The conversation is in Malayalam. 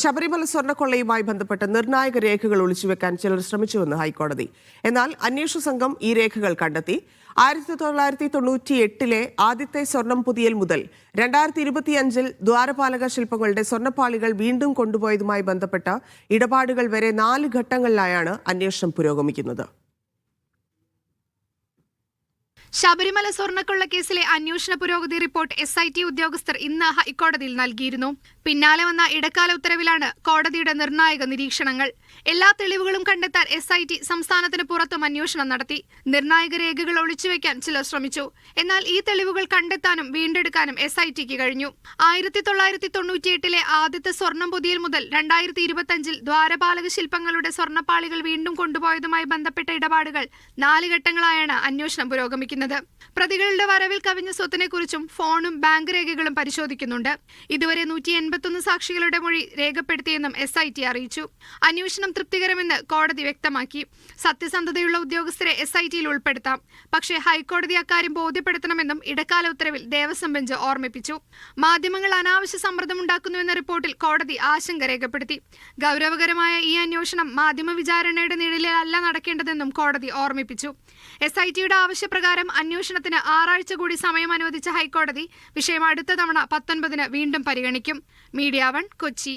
ശബരിമല സ്വർണക്കൊള്ളയുമായി ബന്ധപ്പെട്ട് നിർണായക രേഖകൾ ഒളിച്ചുവെക്കാൻ ചിലർ ശ്രമിച്ചുവെന്ന് ഹൈക്കോടതി. എന്നാൽ അന്വേഷണ സംഘം ഈ രേഖകൾ കണ്ടെത്തി. ആയിരത്തി തൊള്ളായിരത്തി തൊണ്ണൂറ്റി എട്ടിലെ ആദ്യത്തെ സ്വർണം പുതിയൽ മുതൽ രണ്ടായിരത്തി ഇരുപത്തിയഞ്ചിൽ ദ്വാരപാലക ശില്പങ്ങളുടെ സ്വർണപ്പാളികൾ വീണ്ടും കൊണ്ടുപോയതുമായി ബന്ധപ്പെട്ട ഇടപാടുകൾ വരെ നാല് ഘട്ടങ്ങളിലായാണ് അന്വേഷണം പുരോഗമിക്കുന്നത്. ശബരിമല സ്വർണക്കൊള്ള കേസിലെ അന്വേഷണ പുരോഗതി റിപ്പോർട്ട് എസ് ഐ ടി ഉദ്യോഗസ്ഥർ ഇന്ന് ഹൈക്കോടതിയിൽ നൽകിയിരുന്നു. പിന്നാലെ വന്ന ഇടക്കാല ഉത്തരവിലാണ് കോടതിയുടെ നിർണായക നിരീക്ഷണങ്ങൾ. എല്ലാ തെളിവുകളും കണ്ടെത്താൻ എസ് ഐ ടി സംസ്ഥാനത്തിന് പുറത്തും അന്വേഷണം നടത്തി. നിർണായക രേഖകൾ ഒളിച്ചുവെക്കാൻ ചിലർ ശ്രമിച്ചു. എന്നാൽ ഈ തെളിവുകൾ കണ്ടെത്താനും വീണ്ടെടുക്കാനും എസ് ഐ ടിക്ക് കഴിഞ്ഞു. ആയിരത്തി തൊള്ളായിരത്തി തൊണ്ണൂറ്റിയെട്ടിലെ ആദ്യത്തെ സ്വർണം പൊതിയൽ മുതൽ രണ്ടായിരത്തി ഇരുപത്തിയഞ്ചിൽ ദ്വാരപാലക ശില്പങ്ങളുടെ സ്വർണപ്പാളികൾ വീണ്ടും കൊണ്ടുപോയതുമായി ബന്ധപ്പെട്ട ഇടപാടുകൾ നാല് ഘട്ടങ്ങളായാണ് അന്വേഷണം പുരോഗമിക്കുന്നത്. പ്രതികളുടെ വരവിൽ കവിഞ്ഞ സ്വത്തിനെക്കുറിച്ചും ഫോണും ബാങ്ക് രേഖകളും പരിശോധിക്കുന്നുണ്ട്. ഇതുവരെ നൂറ്റി എൺപത്തൊന്ന് സാക്ഷികളുടെ മൊഴി രേഖപ്പെടുത്തിയെന്നും എസ് ഐ ടി അറിയിച്ചു. അന്വേഷണം തൃപ്തികരമെന്ന് കോടതി വ്യക്തമാക്കി. സത്യസന്ധതയുള്ള ഉദ്യോഗസ്ഥരെ എസ് ഐ ടിയിൽ ഉൾപ്പെടുത്താം. പക്ഷേ ഹൈക്കോടതി അക്കാര്യം ബോധ്യപ്പെടുത്തണമെന്നും ഇടക്കാല ഉത്തരവിൽ ദേവസ്വം ബെഞ്ച് ഓർമ്മിപ്പിച്ചു. മാധ്യമങ്ങൾ അനാവശ്യ സമ്മർദ്ദമുണ്ടാക്കുന്നുവെന്ന റിപ്പോർട്ടിൽ കോടതി ആശങ്ക രേഖപ്പെടുത്തി. ഗൗരവകരമായ ഈ അന്വേഷണം മാധ്യമ വിചാരണയുടെ നിഴലിലല്ല നടക്കേണ്ടതെന്നും കോടതി ഓർമ്മിപ്പിച്ചു. എസ് ഐ ടിയുടെ ആവശ്യപ്രകാരം അന്വേഷണത്തിന് ആറാഴ്ച കൂടി സമയം അനുവദിച്ച ഹൈക്കോടതി വിഷയം അടുത്ത തവണ പത്തൊൻപതിന് വീണ്ടും പരിഗണിക്കും. Media one Kochi